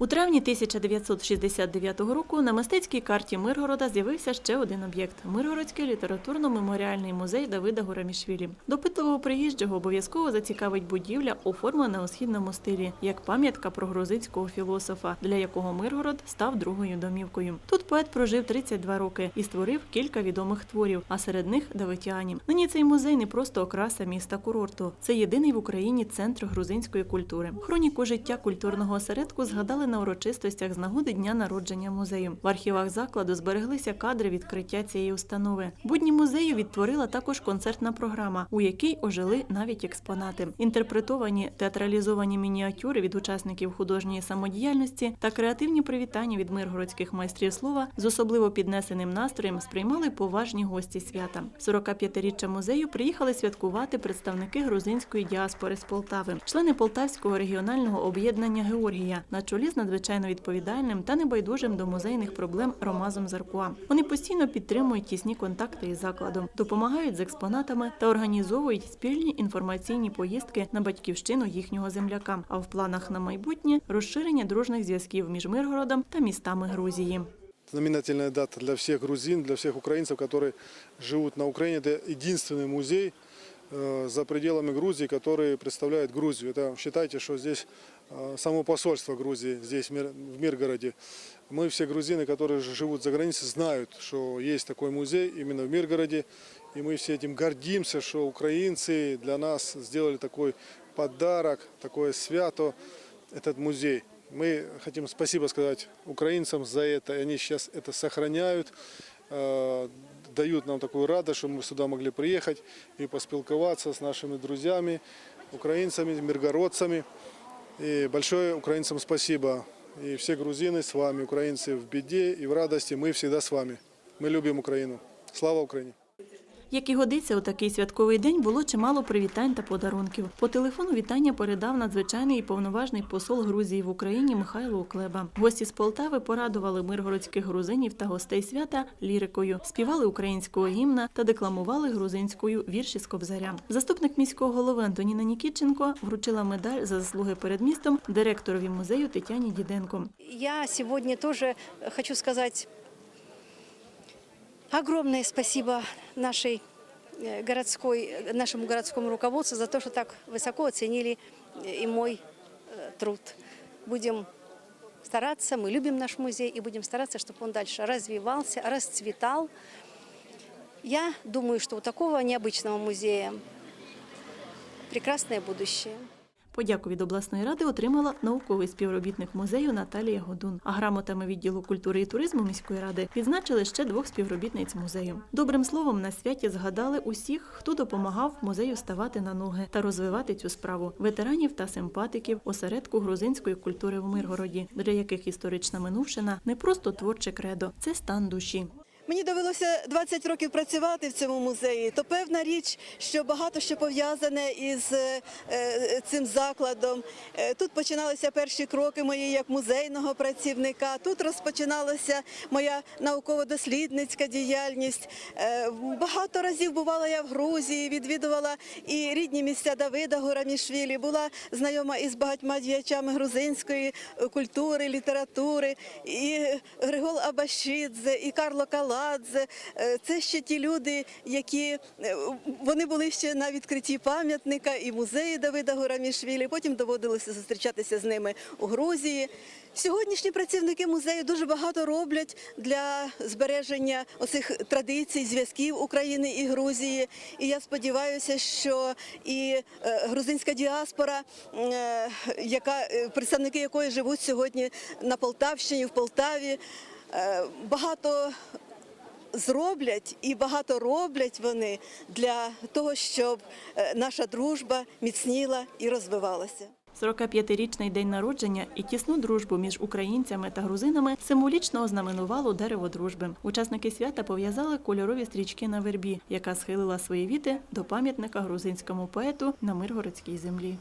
У травні 1969 року на мистецькій карті Миргорода з'явився ще один об'єкт Миргородський літературно-меморіальний музей Давида Горамішвілі. Допитливого приїжджого обов'язково зацікавить будівля, оформлена у східному стилі, як пам'ятка про грузинського філософа, для якого Миргород став другою домівкою. Тут поет прожив 32 роки і створив кілька відомих творів, а серед них Давитяні. Нині цей музей не просто окраса міста курорту. Це єдиний в Україні центр грузинської культури. Хроніку життя культурного осередку згадали на урочистостях з нагоди дня народження музею. В архівах закладу збереглися кадри відкриття цієї установи. Будні музею відтворила також концертна програма, у якій ожили навіть експонати. Інтерпретовані театралізовані мініатюри від учасників художньої самодіяльності та креативні привітання від миргородських майстрів слова з особливо піднесеним настроєм сприймали поважні гості свята. 45-річчя музею приїхали святкувати представники грузинської діаспори з Полтави, члени Полтавського регіонального об'єднання Георгія на чолі з надзвичайно відповідальним та небайдужим до музейних проблем Ромазом Заркуа. Вони постійно підтримують тісні контакти із закладом, допомагають з експонатами та організовують спільні інформаційні поїздки на батьківщину їхнього земляка. А в планах на майбутнє розширення дружних зв'язків між Миргородом та містами Грузії. знаменательная дата для всех грузин, для всех украинцев, которые живут на Украине. Это единственный музей э, за пределами Грузии, который представляет Грузию. Это считайте, что здесь э, само посольство Грузии, здесь в Мир- в Миргороде. Мы все грузины, которые живут за границей, знают, что есть такой музей именно в Миргороде. И мы все этим гордимся, что украинцы для нас сделали такой подарок, такое свято, этот музей. Мы хотим спасибо сказать украинцам за это. И Они сейчас это сохраняют, э, дают нам такую радость, что мы сюда могли приехать и поспилковаться с нашими друзьями, украинцами, миргородцами. И большое украинцам спасибо. И все грузины с вами, украинцы в беде и в радости. Мы всегда с вами. Мы любим Украину. Слава Украине! Як і годиться у такий святковий день, було чимало привітань та подарунків. По телефону вітання передав надзвичайний і повноважний посол Грузії в Україні Михайло Уклеба. Гості з Полтави порадували миргородських грузинів та гостей свята лірикою, співали українського гімна та декламували грузинською вірші з кобзаря. Заступник міського голови Антоніна Нікітченко вручила медаль за заслуги перед містом директорові музею Тетяні Діденко. Я сегодня тоже хочу сказать огромное спасибо нашей э, городской, нашему городскому руководству за то, что так высоко оценили э, и мой э, труд. Будем стараться, мы любим наш музей и будем стараться, чтобы он дальше развивался, расцветал. Я думаю, что у такого необычного музея прекрасное будущее. Подяку від обласної ради отримала науковий співробітник музею Наталія Годун. А грамотами відділу культури і туризму міської ради відзначили ще двох співробітниць музею. Добрим словом на святі згадали усіх, хто допомагав музею ставати на ноги та розвивати цю справу ветеранів та симпатиків осередку грузинської культури в Миргороді, для яких історична минувшина не просто творче кредо, це стан душі. Мені довелося 20 років працювати в цьому музеї. То певна річ, що багато що пов'язане із е, е, цим закладом. Е, Тут починалися перші кроки мої як музейного працівника. Тут розпочиналася моя науково-дослідницька діяльність. Багато разів бувала я в Грузії, відвідувала і рідні місця Давида Горамішвілі, була знайома із багатьма діячами грузинської культури, літератури, і Григол Абашидзе, і Карло Каладзе. Е, Це ще ті люди, які е, вони були ще на відкритті пам'ятника і музеї Давида Горамішвілі. Потім доводилося зустрічатися з ними у Грузії. Сьогоднішні працівники музею дуже багато роблять для збереження оцих традицій, зв'язків України і Грузії. І я сподіваюся, що і е, грузинська діаспора, яка представники якої живуть сьогодні на Полтавщині, в Полтаві, багато зроблять і багато роблять вони для того, щоб е, наша дружба міцніла і розвивалася. 45-річний день народження і тісну дружбу між українцями та грузинами символічно ознаменувало дерево дружби. Учасники свята пов'язали кольорові стрічки на вербі, яка схилила свої віти до пам'ятника грузинському поету на Миргородській землі.